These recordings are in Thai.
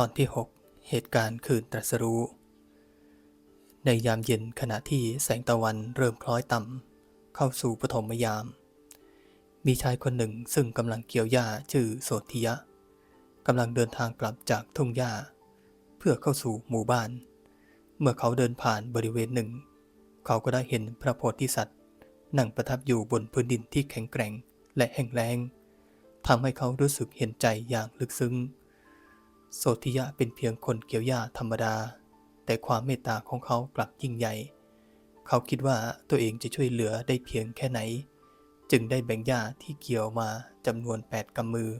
ตอนที่ 6 เหตุการณ์คืนตรัสรู้ ในยามเย็นขณะที่แสงตะวันเริ่มคล้อยต่ำเข้าสู่ปฐมยาม มีชายคนหนึ่งซึ่งกำลังเกี่ยวหญ้าชื่อโสธิยะกำลังเดินทางกลับจากทุ่งหญ้า เพื่อเข้าสู่หมู่บ้าน เมื่อเขาเดินผ่านบริเวณหนึ่ง เขาก็ได้เห็นพระโพธิสัตว์นั่งประทับอยู่บนพื้นดินที่แข็งแกร่งและแห้งแล้งทำให้เขารู้สึกเห็นใจอย่างลึกซึ้ง โสธิยะเป็นเพียงคนเกี่ยวหญ้าธรรมดา แต่ความเมตตาของเขากลับยิ่งใหญ่ เขาคิดว่าตัวเองจะช่วยเหลือได้เพียงแค่ไหน จึงได้แบ่งหญ้าที่เกี่ยวมาจำนวน8กำมือ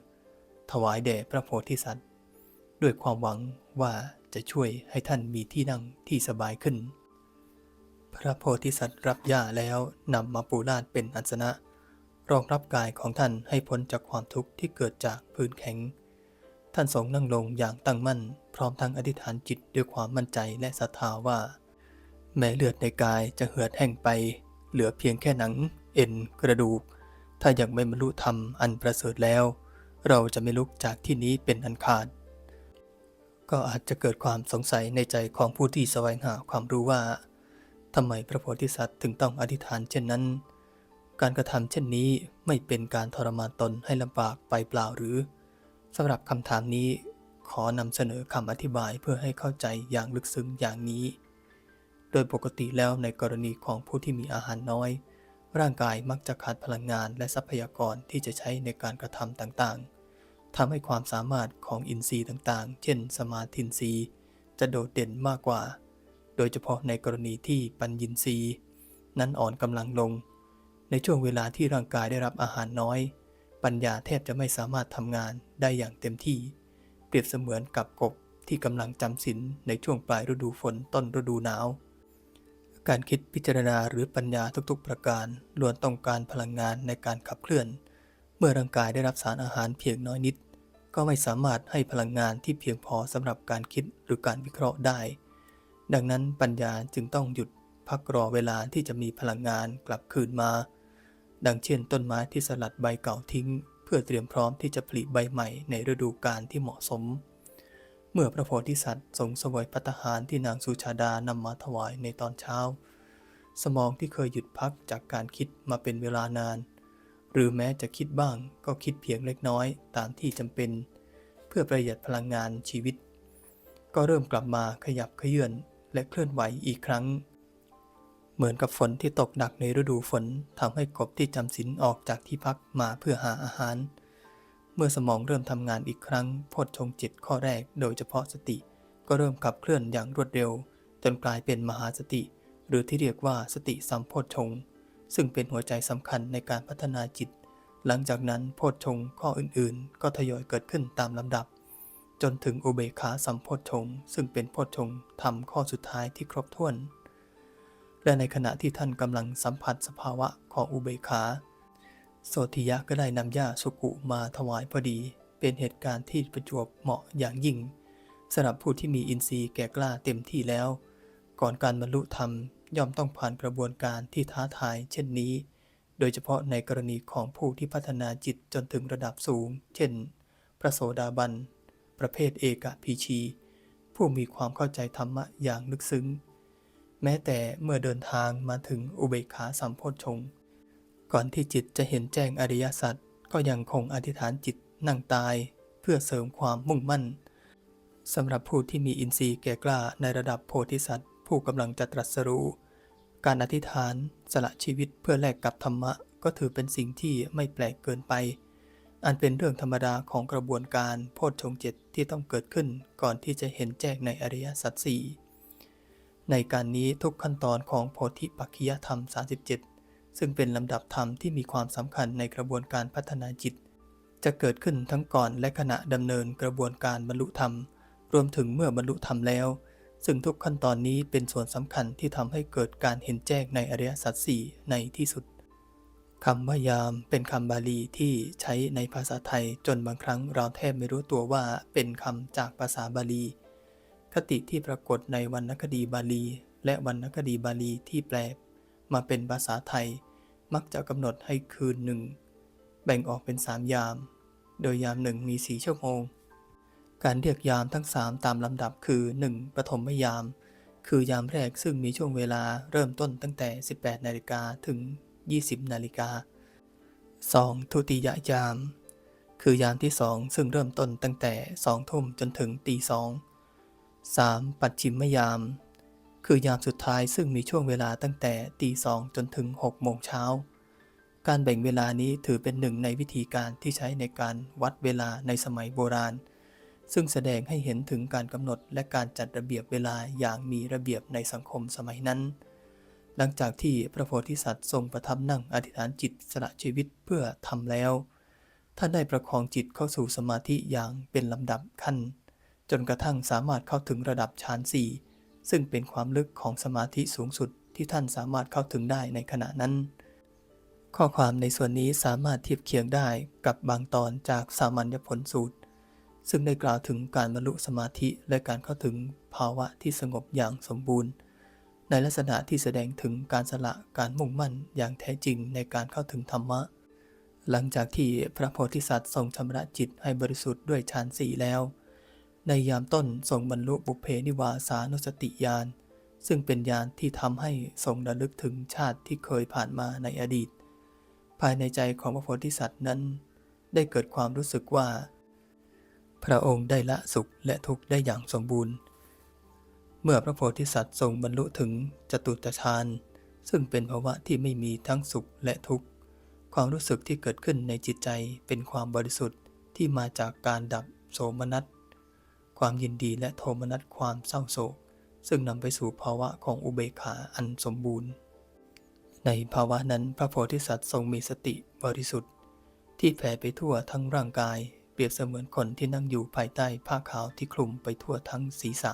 ถวายแด่พระโพธิสัตว์ ด้วยความหวังว่าจะช่วยให้ท่านมีที่นั่งที่สบายขึ้น พระโพธิสัตว์รับหญ้าแล้วนำมาปูราดเป็นอัสนะ รองรับกายของท่านให้พ้นจากความทุกข์ที่เกิดจากพื้นแข็ง ท่านทรงนั่งลงอย่างตั้งมั่น พร้อมทั้งอธิษฐานจิตด้วยความมั่นใจและศรัทธาว่า แม้เลือดในกายจะเหือดแห้งไป เหลือเพียงแค่หนัง เอ็นกระดูก ถ้ายังไม่บรรลุธรรมอันประเสริฐแล้ว เราจะไม่ลุกจากที่นี้เป็นอันขาด ก็อาจจะเกิดความสงสัยในใจของผู้ที่แสวงหาความรู้ว่าทำไมพระโพธิสัตว์ถึงต้องอธิษฐานเช่นนั้น การกระทำเช่นนี้ไม่เป็นการทรมานตนให้ลำบากไปเปล่าหรือ สำหรับคำถามนี้ขอนำเสนอคำอธิบายเพื่อให้เข้าใจอย่างลึกซึ้งอย่างนี้ โดยปกติแล้วในกรณีของผู้ที่มีอาหารน้อย ร่างกายมักจะขาดพลังงานและทรัพยากรที่จะใช้ในการกระทำต่างๆทำให้ความสามารถของอินทรีย์ต่างๆ เช่น สมาธินทรีย์ จะโดดเด่นมากกว่า โดยเฉพาะในกรณีที่ปัญญินทรีย์ นั้นอ่อนกำลังลง ในช่วงเวลาที่ร่างกายได้รับอาหารน้อย ปัญญาแทบจะไม่สามารถทำงานได้อย่างเต็มที่ เปรียบเสมือนกับกบที่กำลังจำศีลในช่วงปลายฤดูฝนต้นฤดูหนาว การคิดพิจารณาหรือปัญญาทุกๆ ประการล้วนต้องการพลังงานในการขับเคลื่อน เมื่อร่างกายได้รับสารอาหารเพียงน้อยนิด ก็ไม่สามารถให้พลังงานที่เพียงพอสำหรับการคิดหรือการวิเคราะห์ได้ ดังนั้นปัญญาจึงต้องหยุดพักรอเวลาที่จะมีพลังงานกลับคืนมา ดังเช่นต้นไม้ที่สลัดใบเก่าทิ้ง เพื่อเตรียมพร้อมที่จะผลิใบใหม่ในฤดูกาลที่เหมาะสม เมื่อพระโพธิสัตว์ทรงสวยพัตหารที่นางสุชาดานำมาถวายในตอนเช้า สมองที่เคยหยุดพักจากการคิดมาเป็นเวลานาน หรือแม้จะคิดบ้างก็คิดเพียงเล็กน้อยตามที่จำเป็น เพื่อประหยัดพลังงานชีวิต ก็เริ่มกลับมาขยับเขยื่อนและเคลื่อนไหวอีกครั้ง เหมือนกับฝนที่ตกหนักในฤดูฝนทำให้กบที่จำศีลออกจากที่พักมาเพื่อหาอาหาร เมื่อสมองเริ่มทำงานอีกครั้งโพชงจิตข้อแรกโดยเฉพาะสติ ก็เริ่มขับเคลื่อนอย่างรวดเร็ว จนกลายเป็นมหาสติ หรือที่เรียกว่าสติสัมโพชฌงซึ่งเป็นหัวใจสำคัญในการพัฒนาจิต หลังจากนั้นโพชฌงข้ออื่นๆ ก็ทยอยเกิดขึ้นตามลำดับ จนถึงอุเบกขาสัมโพชฌงซึ่งเป็นโพชฌงค์ธรรมข้อสุดท้ายที่ครบถ้วน และในขณะที่ท่านกำลังสัมผัสสภาวะของอุเบกขาโสธิยะก็ได้นำหญ้าสุกุมาถวายพอดี เป็นเหตุการณ์ที่ประจวบเหมาะอย่างยิ่งสำหรับผู้ที่มีอินทรีย์แก่กล้าเต็มที่แล้ว ก่อนการบรรลุธรรมย่อมต้องผ่านกระบวนการที่ท้าทาย เช่นนี้ โดยเฉพาะในกรณีของผู้ที่พัฒนาจิตจนถึงระดับสูง เช่น พระโสดาบัน ประเภทเอกพีชี ผู้มีความเข้าใจธรรมะอย่างลึกซึ้ง แม้แต่เมื่อเดินทางมาถึงอุเบกขาสัมโพชฌงก่อนที่จิตจะเห็นแจ้งอริยสัจก็ยังคงอธิษฐานจิตนั่งตาย เพื่อเสริมความมุ่งมั่นสำหรับผู้ที่มีอินทรีย์แก่กล้าในระดับโพธิสัตว์ผู้กำลังจะตรัสรู้ การอธิษฐานสละชีวิตเพื่อแลกกับธรรมะก็ถือเป็นสิ่งที่ไม่แปลกเกินไป อันเป็นเรื่องธรรมดาของกระบวนการโพชฌงเจ็ดที่ต้องเกิดขึ้นก่อนที่จะเห็นแจ้งในอริยสัจสี่ ในการนี้ทุกขั้นตอนของโพธิปักขิยธรรม 37 ซึ่งเป็นลำดับธรรมที่มีความสำคัญในกระบวนการพัฒนาจิต จะเกิดขึ้นทั้งก่อนและขณะดำเนินกระบวนการบรรลุธรรม รวมถึงเมื่อบรรลุธรรมแล้ว ซึ่งทุกขั้นตอนนี้เป็นส่วนสำคัญที่ทำให้เกิดการเห็นแจ้งในอริยสัจสี่ในที่สุดคำว่ายามเป็นคำบาลีที่ใช้ในภาษาไทยจนบางครั้งเราแทบไม่รู้ตัวว่าเป็นคำจากภาษาบาลี คติที่ปรากฏในวรรณคดีบาลี และวรรณคดีบาลีที่แปล มาเป็นภาษาไทย มักจะกำหนดให้คืนหนึ่ง แบ่งออกเป็นสามยาม โดยยามหนึ่งมีสี่ชั่วโมง การเรียกยามทั้งสามตามลำดับคือ 1. ปฐมยาม คือยามแรกซึ่งมีช่วงเวลาเริ่มต้นตั้งแต่ 18 นาฬิกาถึง 20 นาฬิกา 2. ทุติยยาม คือยามที่สองซึ่งเริ่มต้นตั้งแต่2ทุ่มจนถึงตีสอง 3. ปัจฉิมยาม คือยามสุดท้ายซึ่งมีช่วงเวลาตั้งแต่ตีสองจนถึง6โมงเช้า การแบ่งเวลานี้ถือเป็นหนึ่งในวิธีการที่ใช้ในการวัดเวลาในสมัยโบราณ ซึ่งแสดงให้เห็นถึงการกำหนดและการจัดระเบียบเวลาอย่างมีระเบียบในสังคมสมัยนั้น หลังจากที่พระโพธิสัตว์ทรงประทับนั่งอธิษฐานจิตสละชีวิตเพื่อทำแล้ว ท่านได้ประคองจิตเข้าสู่สมาธิอย่างเป็นลำดับขั้น จนกระทั่งสามารถเข้าถึงระดับฌานสี่ซึ่งเป็นความลึกของสมาธิสูงสุดที่ท่านสามารถเข้าถึงได้ในขณะนั้น ข้อความในส่วนนี้สามารถเทียบเคียงได้กับบางตอนจากสามัญญผลสูตร ซึ่งได้กล่าวถึงการบรรลุสมาธิและการเข้าถึงภาวะที่สงบอย่างสมบูรณ์ ในลักษณะที่แสดงถึงการสละการมุ่งมั่นอย่างแท้จริงในการเข้าถึงธรรมะ หลังจากที่พระโพธิสัตว์ทรงชำระจิตให้บริสุทธิ์ด้วยฌานสี่แล้ว ในยามต้นทรงบรรลุบุพเพนิวาสานุสติญาณซึ่งเป็นญาณที่ทำให้ทรงระลึกถึงชาติที่เคยผ่านมาในอดีต ภายในใจของพระโพธิสัตว์นั้น ได้เกิดความรู้สึกว่า พระองค์ได้ละสุขและทุกข์ได้อย่างสมบูรณ์ เมื่อพระโพธิสัตว์ทรงบรรลุถึงจตุตฌานซึ่งเป็นภาวะที่ไม่มีทั้งสุขและทุกข์ ความรู้สึกที่เกิดขึ้นในจิตใจเป็นความบริสุทธิ์ที่มาจากการดับโสมนัส ความยินดีและโทมนัสความเศร้าโศก ซึ่งนำไปสู่ภาวะของอุเบกขาอันสมบูรณ์ ในภาวะนั้นพระโพธิสัตว์ทรงมีสติบริสุทธิ์ ที่แผ่ไปทั่วทั้งร่างกาย เปรียบเสมือนคนที่นั่งอยู่ภายใต้ผ้าขาวที่คลุมไปทั่วทั้งศีรษะ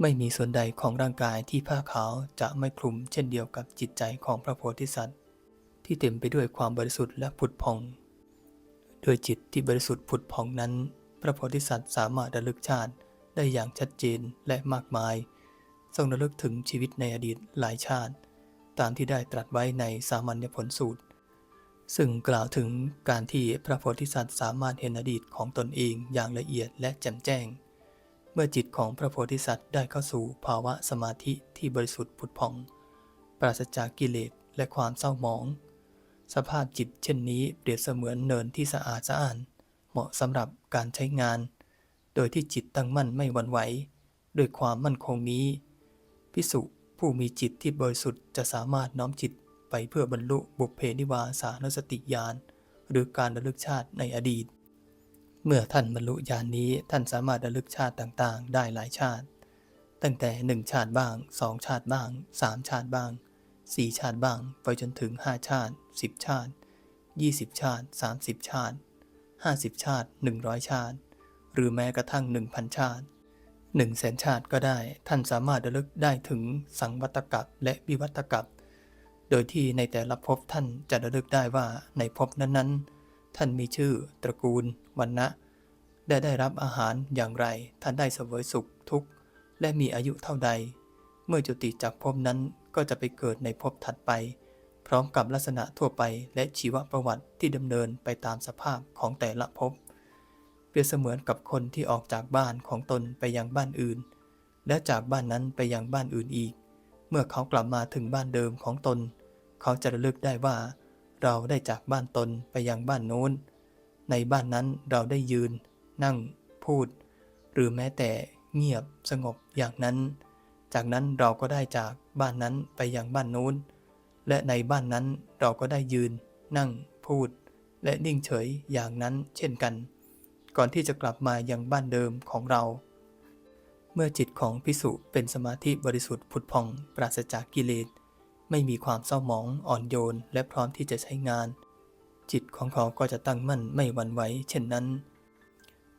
ไม่มีส่วนใดของร่างกายที่ผ้าขาวจะไม่คลุมเช่นเดียวกับจิตใจของพระโพธิสัตว์ ที่เต็มไปด้วยความบริสุทธิ์และผุดพอง โดยจิตที่บริสุทธิ์ผุดพองนั้น ระโพธิสัตว์สามารถระลึกชาติได้อย่างชัดเจนและมากมาย ทรงระลึกถึงชีวิตในอดีตหลายชาติ ตามที่ได้ตรัสไว้ในสามัญญผลสูตร ซึ่งกล่าวถึงการที่พระโพธิสัตว์สามารถเห็นอดีตของตนเองอย่างละเอียดและแจ่มแจ้ง เมื่อจิตของพระโพธิสัตว์ได้เข้าสู่ภาวะสมาธิที่บริสุทธิ์ผุดผ่อง ปราศจากกิเลสและความเศร้าหมอง สภาพจิตเช่นนี้เปรียบเสมือนเนินที่สะอาดสะอ้าน เหมาะสำหรับการใช้งาน โดยที่จิตตั้งมั่นไม่หวั่นไหวด้วยความมั่นคงนี้ พิสุผู้มีจิตที่บริสุทธิ์จะสามารถน้อมจิตไปเพื่อบรรลุบุพเพนิวาสานสติญาณหรือการระลึกชาติในอดีต เมื่อท่านบรรลุญาณนี้ท่านสามารถระลึกชาติต่างๆ ได้หลายชาติ ตั้งแต่หนึ่งชาติบ้างสองชาติบ้างสามชาติบ้างสี่ชาติบ้างไปจนถึงห้าชาติสิบชาติยี่สิบชาติสามสิบชาติ ห้าสิบชาติหนึ่งร้อยชาติ หรือแม้กระทั่งหนึ่งพันชาติหนึ่งแสนชาติก็ได้ท่านสามารถระลึกได้ถึงสังวัตกับและวิวัตกับโดยที่ในแต่ละภพท่านจะระลึกได้ว่าในภพนั้นๆ ท่านมีชื่อ ตระกูลวันนะได้ได้รับอาหารอย่างไร ท่านได้เสวยสุขทุกข์ และมีอายุเท่าใด เมื่อจุติจากภพนั้นก็จะไปเกิดในภพถัดไป พร้อมกับลักษณะทั่วไปและชีวประวัติที่ดำเนินไปตามสภาพของแต่ละภพ เปรียบเสมือนกับคนที่ออกจากบ้านของตนไปยังบ้านอื่น และจากบ้านนั้นไปยังบ้านอื่นอีก เมื่อเขากลับมาถึงบ้านเดิมของตน เขาจะระลึกได้ว่า เราได้จากบ้านตนไปยังบ้านโน้น ในบ้านนั้นเราได้ยืน นั่ง พูด หรือแม้แต่เงียบสงบอย่างนั้น จากนั้นเราก็ได้จากบ้านนั้นไปยังบ้านโน้น และในบ้านนั้นเราก็ได้ยืน นั่ง พูด และนิ่งเฉยอย่างนั้นเช่นกัน ก่อนที่จะกลับมายังบ้านเดิมของเรา เมื่อจิตของพิสุเป็นสมาธิบริสุทธิ์ผุดผ่องปราศจากกิเลสไม่มีความเศร้าหมองอ่อนโยนและพร้อมที่จะใช้งาน จิตของเขาก็จะตั้งมั่นไม่หวั่นไหวเช่นนั้น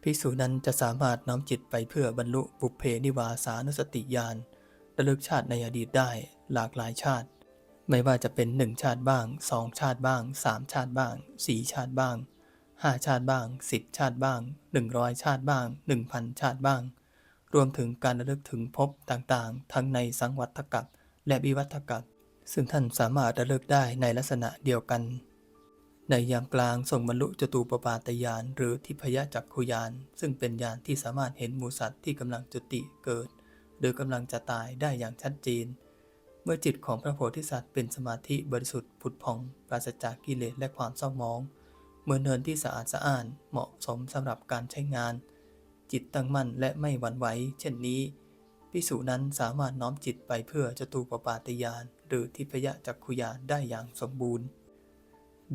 ภิกษุนั้นจะสามารถน้อมจิตไปเพื่อบรรลุบุพเพนิวาสานุสติญาณระลึกชาติในอดีตได้หลากหลายชาติ ไม่ว่าจะเป็นหนึ่งชาติบ้างสองชาติบ้างสามชาติบ้างสี่ชาติบ้างห้าชาติบ้างสิบชาติบ้างหนึ่งร้อยชาติบ้างหนึ่งพันชาติบ้าง รวมถึงการระลึกถึงภพต่างๆ ทั้งในสังวัตกับและวิวัตกับซึ่งท่านสามารถระลึกได้ในลักษณะเดียวกัน ในยามกลางทรงบรรลุจตูปปาตยาน หรือทิพยจักขุยาน ซึ่งเป็นญาณที่สามารถเห็นหมูสัตว์ที่กำลังจุติเกิด หรือกำลังจะตายได้อย่างชัดเจน เมื่อจิตของพระโพธิสัตว์เป็นสมาธิบริสุทธิ์ผุดผ่อง ปราศจากกิเลสและความเศร้าหมอง เมื่อเนินที่สะอาดสะอ้านเหมาะสมสำหรับการใช้งาน จิตตั้งมั่นและไม่หวั่นไหวเช่นนี้พิสูจนั้นสามารถน้อมจิตไปเพื่อจตูปปาตยาน หรือทิพยจักขุยานได้อย่างสมบูรณ์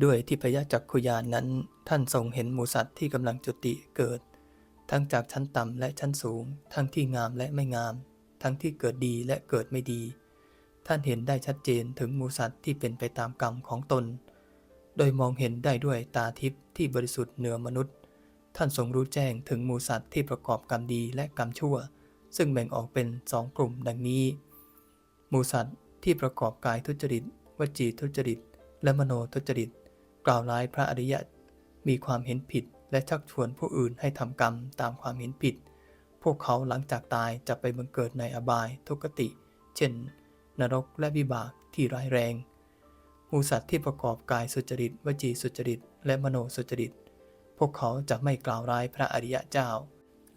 ด้วยทิพยจักขุยานนั้น ท่านทรงเห็นหมูสัตว์ที่กำลังจุติเกิด ทั้งจากชั้นต่ำและชั้นสูง ทั้งที่งามและไม่งาม ทั้งที่เกิดดีและเกิดไม่ดี ท่านเห็นได้ชัดเจนถึงมูสัตว์ที่เป็นไปตามกรรมของตน โดยมองเห็นได้ด้วยตาทิพย์ที่บริสุทธิ์เหนือมนุษย์ ท่านทรงรู้แจ้งถึงมูสัตว์ที่ประกอบกรรมดีและกรรมชั่ว ซึ่งแบ่งออกเป็นสองกลุ่มดังนี้มูสัตว์ที่ประกอบกายทุจริต วจีทุจริต และมโนทุจริต กล่าวร้ายพระอริยะ มีความเห็นผิดและชักชวนผู้อื่นให้ทำกรรมตามความเห็นผิด พวกเขาหลังจากตายจะไปบังเกิดในอบายทุกติ เช่น นรกและวิบากที่ร้ายแรงมูสัตว์ที่ประกอบกายสุจริต วจีสุจริต และมโนสุจริต พวกเขาจะไม่กล่าวร้ายพระอริยะเจ้า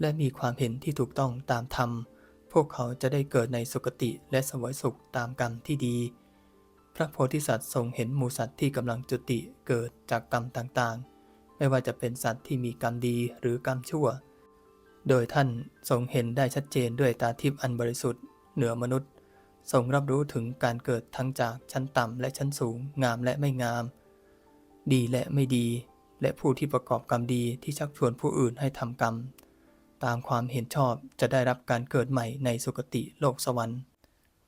และมีความเห็นที่ถูกต้องตามธรรม พวกเขาจะได้เกิดในสุคติและสวยสุขตามกรรมที่ดี พระโพธิสัตว์ทรงเห็นหมูสัตว์ที่กำลังจุติเกิดจากกรรมต่างๆ ไม่ว่าจะเป็นสัตว์ที่มีกรรมดีหรือกรรมชั่ว โดยท่านทรงเห็นได้ชัดเจนด้วยตาทิพย์อันบริสุทธิ์เหนือมนุษย์ ทรงรับรู้ถึงการเกิดทั้งจากชั้นต่ำและชั้นสูง งามและไม่งาม ดีและไม่ดี และผู้ที่ประกอบกรรมดีที่ชักชวนผู้อื่นให้ทำกรรม ตามความเห็นชอบจะได้รับการเกิดใหม่ในสุคติโลกสวรรค์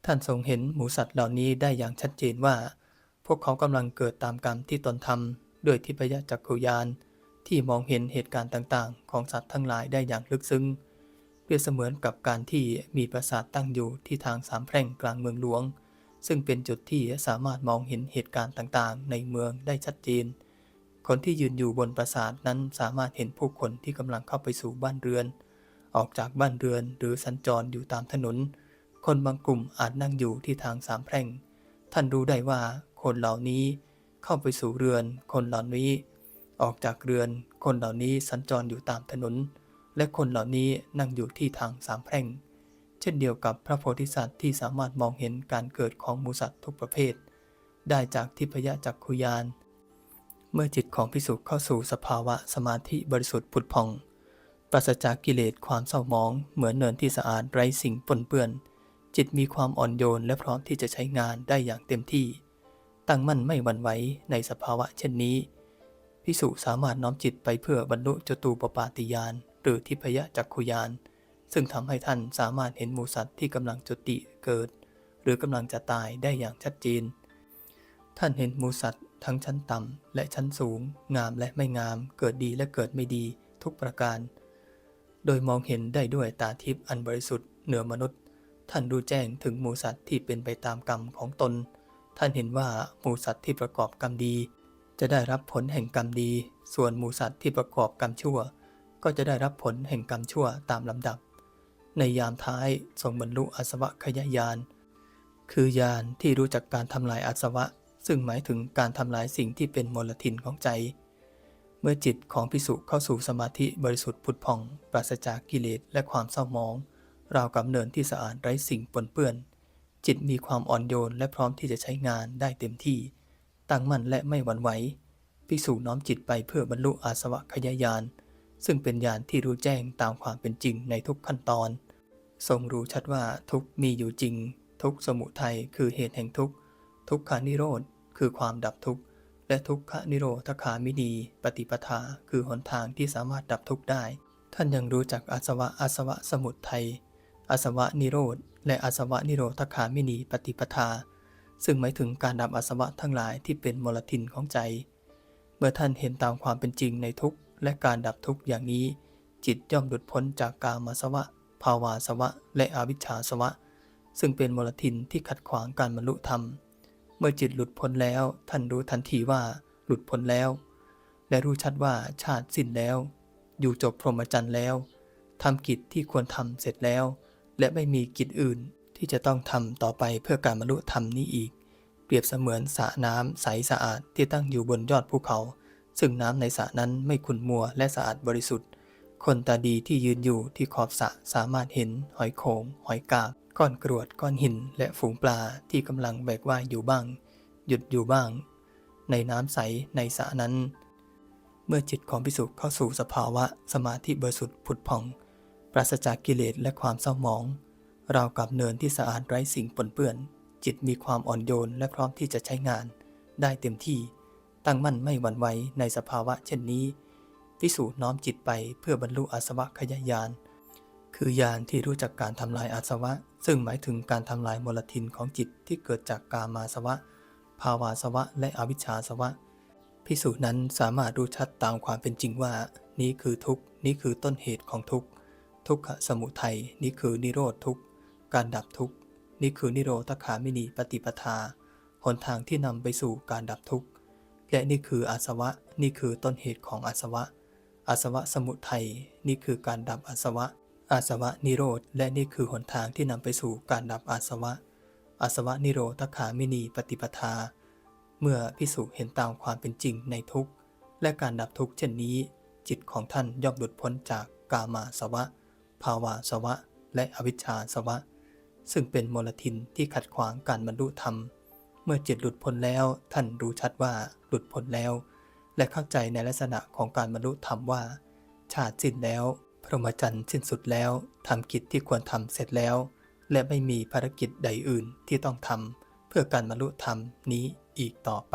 ท่านทรงเห็นหมูสัตว์เหล่านี้ได้อย่างชัดเจนว่า พวกเขากำลังเกิดตามกรรมที่ตนทำด้วยทิพยจักขุยานที่มองเห็นเหตุการณ์ต่างๆ ของสัตว์ทั้งหลายได้อย่างลึกซึ้ง เปรียบเสมือนกับการที่มีปราสาทตั้งอยู่ที่ทางสามแพร่งกลางเมืองหลวง ซึ่งเป็นจุดที่สามารถมองเห็นเหตุการณ์ต่างๆ ในเมืองได้ชัดเจน คนที่ยืนอยู่บนปราสาทนั้นสามารถเห็นผู้คนที่กำลังเข้าไปสู่บ้านเรือน ออกจากบ้านเรือนหรือสัญจรอยู่ตามถนน คนบางกลุ่มอาจนั่งอยู่ที่ทางสามแพร่ง ท่านรู้ได้ว่าคนเหล่านี้เข้าไปสู่เรือน คนเหล่านี้ ออกจากเรือน คนเหล่านี้สัญจรอยู่ตามถนน และคนเหล่านี้นั่งอยู่ที่ทางสามแพร่ง เช่นเดียวกับพระโพธิสัตว์ที่สามารถมองเห็นการเกิดของมูสัตว์ทุกประเภท ได้จากทิพยจักขุยาน เมื่อจิตของพิสุเข้าสู่สภาวะสมาธิบริสุทธิ์ผุดผ่อง ปราศจากกิเลสความเศร้าหมอง เหมือนเนินที่สะอาดไร้สิ่งปนเปื้อน จิตมีความอ่อนโยนและพร้อมที่จะใช้งานได้อย่างเต็มที่ ตั้งมั่นไม่หวั่นไหวในสภาวะเช่นนี้พิสุสามารถน้อมจิตไปเพื่อบรรลุจตูปปาติยาน หรือทิพยจักขุยาน ซึ่งทำให้ท่านสามารถเห็นหมูสัตว์ที่กำลังจุติเกิด หรือกำลังจะตายได้อย่างชัดเจน ท่านเห็นหมูสัตว์ทั้งชั้นต่ำและชั้นสูง งามและไม่งาม เกิดดีและเกิดไม่ดีทุกประการ โดยมองเห็นได้ด้วยตาทิพย์อันบริสุทธิ์เหนือมนุษย์ ท่านรู้แจ้งถึงหมูสัตว์ที่เป็นไปตามกรรมของตน ท่านเห็นว่าหมูสัตว์ที่ประกอบกรรมดี จะได้รับผลแห่งกรรมดี ส่วนหมูสัตว์ที่ประกอบกรรมชั่ว ก็จะได้รับผลแห่งกรรมชั่วตามลำดับ ในยามท้ายทรงบรรลุอาสวะขยายาน คือญาณที่รู้จักการทำลายอาสวะ ซึ่งหมายถึงการทำลายสิ่งที่เป็นมลทินของใจ เมื่อจิตของพิสุเข้าสู่สมาธิบริสุทธิ์ผุดผ่อง ปราศจากกิเลสและความเศร้าหมอง ราวกับเนินที่สะอาดไร้สิ่งปนเปื้อน จิตมีความอ่อนโยนและพร้อมที่จะใช้งานได้เต็มที่ ตั้งมั่นและไม่หวั่นไหวพิสูจน้อมจิตไปเพื่อบรรลุอาสวะขยายาน ซึ่งเป็นญาณที่รู้แจ้งตามความเป็นจริงในทุกขั้นตอน ทรงรู้ชัดว่าทุกมีอยู่จริง ทุกสมุทัยคือเหตุแห่งทุกทุกขานิโรธคือความดับทุกข์ และทุกขนิโรธคามินีปฏิปทาคือหนทางที่สามารถดับทุกข์ได้ ท่านยังรู้จักอาสวะอาสวะสมุทัยอาสวะนิโรธและอาสวะนิโรธคามินีปฏิปทา ซึ่งหมายถึงการดับอาสวะทั้งหลายที่เป็นมลทินของใจ เมื่อท่านเห็นตามความเป็นจริงในทุกข และการดับทุกข์อย่างนี้ จิตย่อมหลุดพ้นจากกามสวะ ภาวาสวะ และอวิชชาสวะ ซึ่งเป็นมลทินที่ขัดขวางการบรรลุธรรม เมื่อจิตหลุดพ้นแล้วท่านรู้ทันทีว่าหลุดพ้นแล้ว และรู้ชัดว่าชาติสิ้นแล้ว อยู่จบพรหมจรรย์แล้วทำกิจที่ควรทำเสร็จแล้ว และไม่มีกิจอื่นที่จะต้องทำต่อไปเพื่อการบรรลุธรรมนี้อีก เปรียบเสมือนสระน้ำใสสะอาดที่ตั้งอยู่บนยอดภูเขา ซึ่งน้ำในสระนั้นไม่ขุ่นมัวและสะอาดบริสุทธิ์ คนตาดีที่ยืนอยู่ที่ขอบสระสามารถเห็น หอยโขง หอยกาบ ก้อนกรวด ก้อนหิน และฝูงปลาที่กำลังแบกว่ายอยู่บ้าง หยุดอยู่บ้าง ในน้ำใสในสระนั้น เมื่อจิตของพิสุเข้าสู่สภาวะสมาธิบริสุทธิ์ผุดผ่อง ปราศจากกิเลสและความเศร้าหมอง ราวกับเนินที่สะอาดไร้สิ่งปนเปื้อน จิตมีความอ่อนโยนและพร้อมที่จะใช้งาน ได้เต็มที่ ตั้งมั่นไม่หวั่นไหวในสภาวะเช่นนี้พิสูจน้อมจิตไปเพื่อบรรลุอาสวะขยายาน คือญาณที่รู้จักการทำลายอาสวะ ซึ่งหมายถึงการทำลายมลทินของจิตที่เกิดจากกามาสวะ ภาวาสวะ และอวิชชาสวะ พิสูจน์นั้นสามารถรู้ชัดตามความเป็นจริงว่า นี้คือทุกข์นี้คือต้นเหตุของทุกข์ทุกขสมุทัยนี่คือนิโรธทุกข์การดับทุกข์นี่คือนิโรธคามินีปฏิปทา หนทางที่นำไปสู่การดับทุกข์ และนี่คืออาสวะ นี่คือต้นเหตุของอาสวะ อาสวะสมุทัย นี่คือการดับอาสวะ อาสวะนิโรธ และนี่คือหนทางที่นำไปสู่การดับอาสวะ อาสวะนิโรธคามินีปฏิปทา เมื่อพิสุเห็นตามความเป็นจริงในทุกข์ และการดับทุกข์เช่นนี้ จิตของท่านย่อมหลุดพ้นจากกามาสวะ ภาวาสวะ และอวิชชาสวะ ซึ่งเป็นมลทินที่ขัดขวางการบรรลุธรรม เมื่อจิตหลุดพ้นแล้วท่านรู้ชัดว่าหลุดพ้นแล้ว และเข้าใจในลักษณะของการบรรลุธรรมว่า ชาติสิ้นแล้ว พรหมจรรย์สิ้นสุดแล้วทำกิจที่ควรทำเสร็จแล้ว และไม่มีภารกิจใดอื่นที่ต้องทำเพื่อการบรรลุธรรมนี้อีกต่อไป